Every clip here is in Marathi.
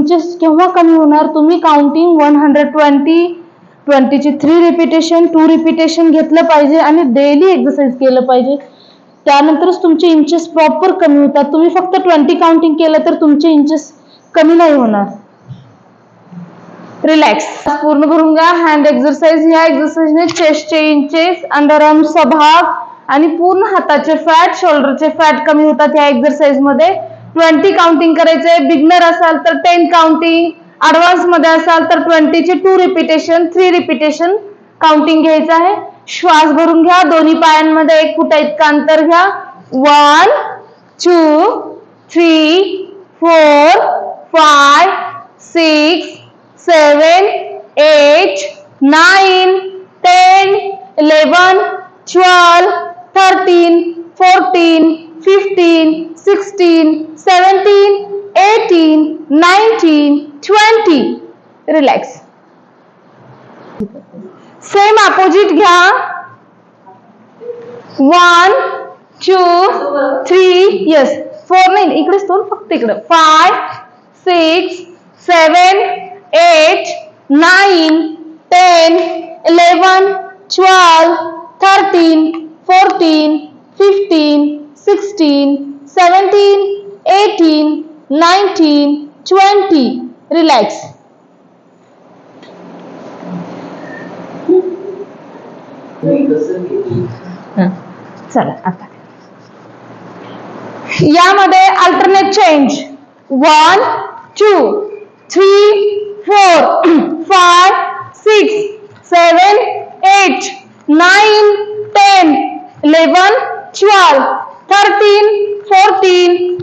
इंचेस केव्हा कमी होणार? तुम्ही काउंटिंग वन हंड्रेड ट्वेंटी ट्वेंटीची थ्री रिपिटेशन टू रिपिटेशन घेतलं पाहिजे आणि डेली एक्सरसाइज केलं पाहिजे. त्यानंतरच तुमचे इंचेस प्रॉपर कमी होतात. तुम्ही फक्त ट्वेंटी काउंटिंग केलं तर तुमचे इंचेस कमी नाही होणार. रिलॅक्स पूर्ण करून घ्या. हँड एक्सरसाइज ह्या एक्सरसाइजने चेस्टचे इंचेस अंडरआर्मचा भाग आणि पूर्ण हाताचे फॅट शोल्डरचे फॅट कमी होतात ह्या एक्सरसाइजमध्ये मध्ये. ट्वेंटी काउंटिंग करायचंय. बिगनर असाल तर टेन काउंटिंग अडव्हान्समध्ये असाल तर ट्वेंटीचे two repetition three repetition counting घ्यायचं आहे. श्वास भरून घ्या. दोन्ही पायांमध्ये एक फुटा इतकं अंतर घ्या. One two three four five six seven eight nine ten eleven twelve thirteen fourteen fifteen 16, 17, 18, 19, 20. Relax. Same opposite घ्या. 1, 2, 3, yes. 4 9. इकडेच दोन 5, 6, 7, 8, 9, 10, 11, 12, 13, 14, 15, 16, seventeen eighteen nineteen twenty. Relax. चला आता. यामध्ये alternate change one two three four five six seven eight nine ten eleven twelve thirteen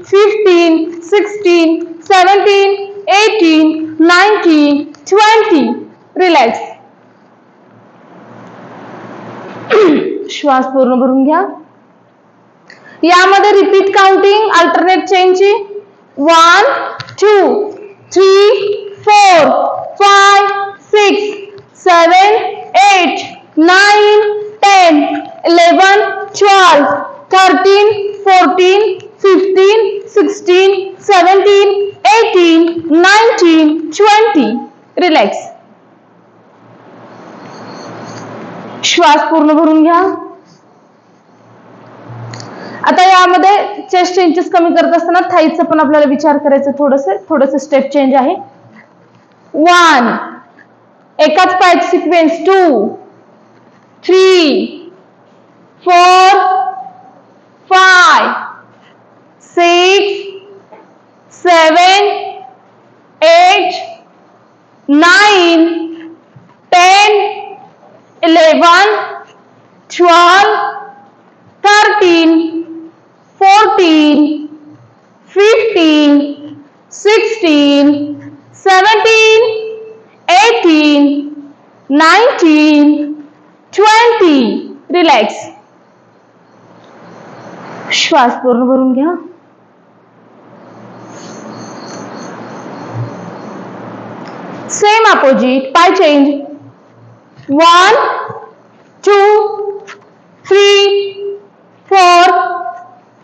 fifteen sixteen seventeen eighteen nineteen twenty relax श्वास पूर्ण भरून घ्या. यामध्ये repeat counting alternate चेंजची one two three four five six seven eight nine ten eleven twelve thirteen fourteen fifteen sixteen seventeen eighteen nineteen twenty relax श्वास पूर्ण भरून घ्या. आता यामध्ये चेस्ट चेंजेस कमी करत असताना थाईचा पण आपल्याला विचार करायचा थोडस. थोडस स्टेप चेंज आहे. वन एकाच पायाची sequence two three four five six, seven, eight nine ten, eleven, twelve, thirteen, fourteen, fifteen, sixteen, seventeen, eighteen, nineteen, twenty. Relax. श्वास पूर्ण भरून घ्या सेम अपोजिट पाय change one two three four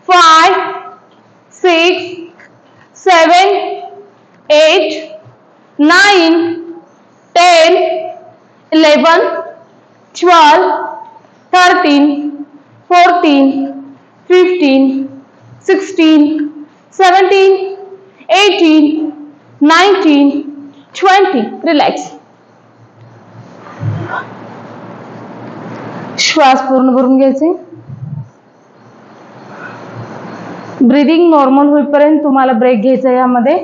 five six seven eight nine ten eleven twelve thirteen fourteen fifteen sixteen seventeen eighteen nineteen twenty relax. श्वास पूर्ण भरून घ्यायचे. ब्रिदिंग नॉर्मल होईपर्यंत तुम्हाला ब्रेक घ्यायचा आहे यामध्ये.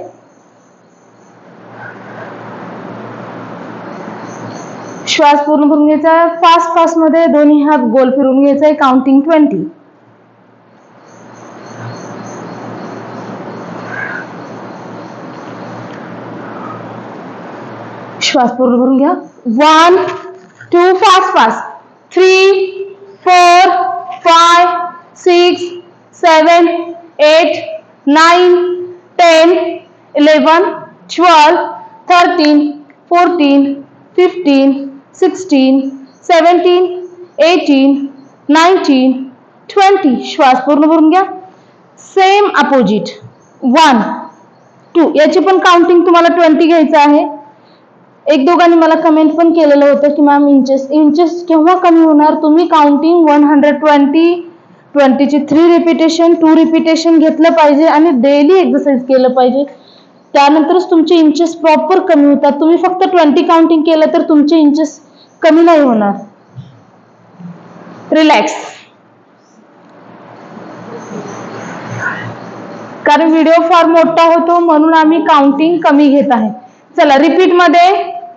श्वास पूर्ण भरून घ्यायचा. फास्ट फास्टमध्ये दोन्ही हात गोल फिरून घ्यायचा. आहे काउंटिंग ट्वेंटी श्वास पूर्ण भरून घ्या. One two fast fast three four five six seven eight nine ten eleven twelve thirteen fourteen fifteen sixteen seventeen eighteen nineteen twenty श्वास पूर्ण भरून घ्या सेम अपोजिट वन टू याची पण काउंटिंग तुम्हाला ट्वेंटी घ्यायचं आहे एक दोघांनी मला कमेंट पण केलेलं होतं की मॅम इंचेस इंचेस केव्हा कमी होणार? तुम्ही काउंटिंग वन हंड्रेड ट्वेंटी ट्वेंटीची थ्री रिपिटेशन टू रिपिटेशन घेतलं पाहिजे आणि डेली एक्सरसाइज केलं पाहिजे. त्यानंतरच तुमचे इंचेस प्रॉपर कमी होतात. तुम्ही फक्त ट्वेंटी काउंटिंग केलं तर तुमचे इंचेस कमी नाही होणार. रिलॅक्स कारण व्हिडिओ फार मोठा होतो म्हणून आम्ही काउंटिंग कमी घेत आहे. चला रिपीटमध्ये.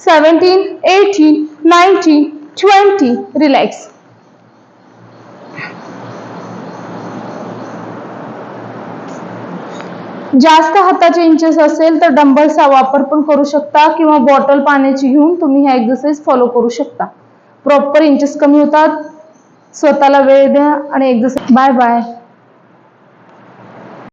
seventeen eighteen nineteen twenty relax जास्त हाताचे इंचेस असेल तर डंबल्सचा वापर पण करू शकता किंवा बॉटल पाण्याची घेऊन तुम्ही ह्या एक्सरसाइज फॉलो करू शकता. प्रॉपर इंचेस कमी होतात. स्वतःला वेळ द्या आणि एक्झरसाइज बाय बाय